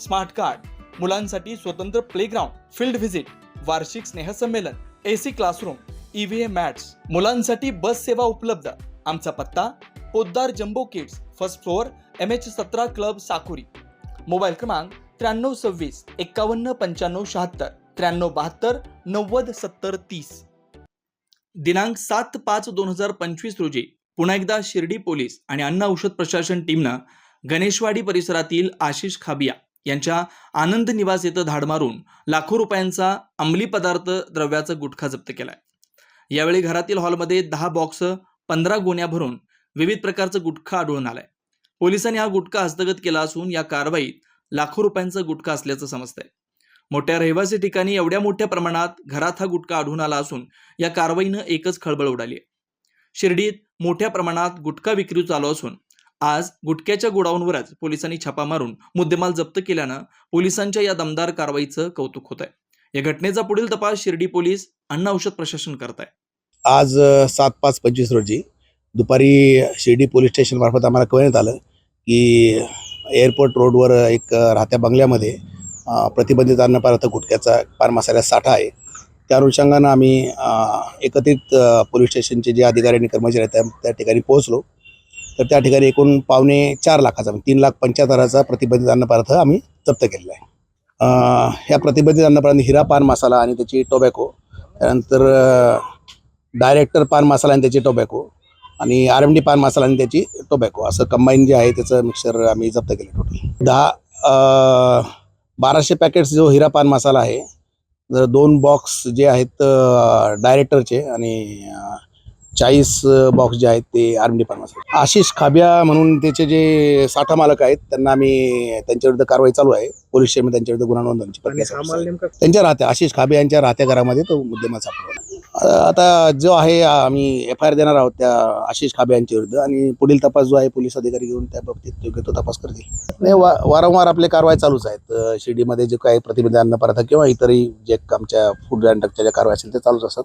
Smart card मुलांसाठी स्वतंत्र playground field visit वार्षिक स्नेहसंमेलन A C classroom EVM mats मुलांसाठी बस सेवा उपलब्ध. आमचा पत्ता Poddar jumbo kids first floor M H सतरा क्लब साकुरी. मोबाईल क्रमांक त्र्याण्णव सव्वीस एक्कावन्न पंच्याण्णव शहात्तर त्र्याण्णव बहात्तर नव्वद सत्तर तीस. दिनांक सात पाच दोन हजार पंचवीस रोजी पुन्हा एकदा शिर्डी पोलीस आणि अन्न औषध प्रशासन टीमनं गणेशवाडी परिसरातील आशिष खाबिया. यांच्या आनंद निवास येथे धाड मारून लाखो रुपयांचा अंमली पदार्थ द्रव्याचा गुटखा जप्त केलाय. यावेळी घरातील हॉलमध्ये दहा बॉक्स पंधरा गोण्या भरून विविध प्रकारचा गुटखा आढळून आलाय. पोलिसांनी हा गुटखा हस्तगत केला असून या कारवाईत लाखो रुपयांचा गुटखा असल्याचं समजतंय. मोठ्या रहिवासी ठिकाणी एवढ्या मोठ्या प्रमाणात घरात हा गुटखा आढळून आला असून या कारवाईनं एकच खळबळ उडाली शिर्डीत मोठ्या प्रमाणात गुटखा विक्री चालू असून आज गुटख्याच्या गोडाऊनवरच पोलिसांनी छापा मारून मुद्देमाल जप्त केल्यानं पोलिसांच्या या दमदार कारवाईचं कौतुक होत आहे या घटनेचा पुढील तपास शिर्डी पोलीस अन्न औषध प्रशासन करत आहे आज सात पाच पंचवीस रोजी दुपारी शिर्डी पोलीस स्टेशन मार्फत आम्हाला कळण्यात आलं की एअरपोर्ट रोडवर एक राहत्या बंगल्यामध्ये प्रतिबंधित अन्नपदार्थ गुटख्याचा पान मसाल्याचा साठा आहे. त्या अनुषंगानं आम्ही एकत्रित पोलीस स्टेशनचे जे अधिकारी आणि कर्मचारी आहेत त्या त्या ठिकाणी पोहोचलो. तर त्या ठिकाणी एकूण पावणे चार लाखाचा म्हणजे तीन लाख पंच्याहत्तराचा प्रतिबंधित अन्न पदार्थ आम्ही जप्त केलेला आहे. या ह्या प्रतिबंधित अन्न पदार्थ हिरा पान मसाला आणि त्याची टोबॅको त्यानंतर डायरेक्टर पान मसाला आणि त्याची टोबॅको आणि आर एम डी पान मसाला आणि त्याची टोबॅको असं कंबाईन जे आहे त्याचं मिक्सर आम्ही जप्त केलं टोटल दहा बाराशे पॅकेट्स जो हिरा पान मसाला आहे जर दोन बॉक्स जे आहेत डायरेक्टरचे आणि चाळीस बॉक्स जे आहेत ते आर एम डी पान मसाला आशिष खाब्या म्हणून त्याचे जे साठा मालक आहेत त्यांना आम्ही त्यांच्याविरुद्ध कारवाई चालू आहे. पोलीस स्टेशन त्यांच्याविरुद्ध गुन्हा नोंदवण्याची त्यांच्या राहत्या आशिष खाबे यांच्या राहत्या घरामध्ये तो मुद्देमाल सापडला. आता जो आहे आम्ही एफ आय आर देणार आहोत त्या आशिष खाबे यांच्या विरुद्ध आणि पुढील तपास जो आहे पोलीस अधिकारी घेऊन त्या बाबतीत योग्य तो तपास करतील. नाही वा वारंवार आपले कारवाई चालूच आहेत. शिर्डीमध्ये जे काही प्रतिबंध अन्न पदार्थ किंवा इतरही जे आमच्या फूड अँड ड्रगच्या ज्या कारवाई असतील ते चालूच असतात.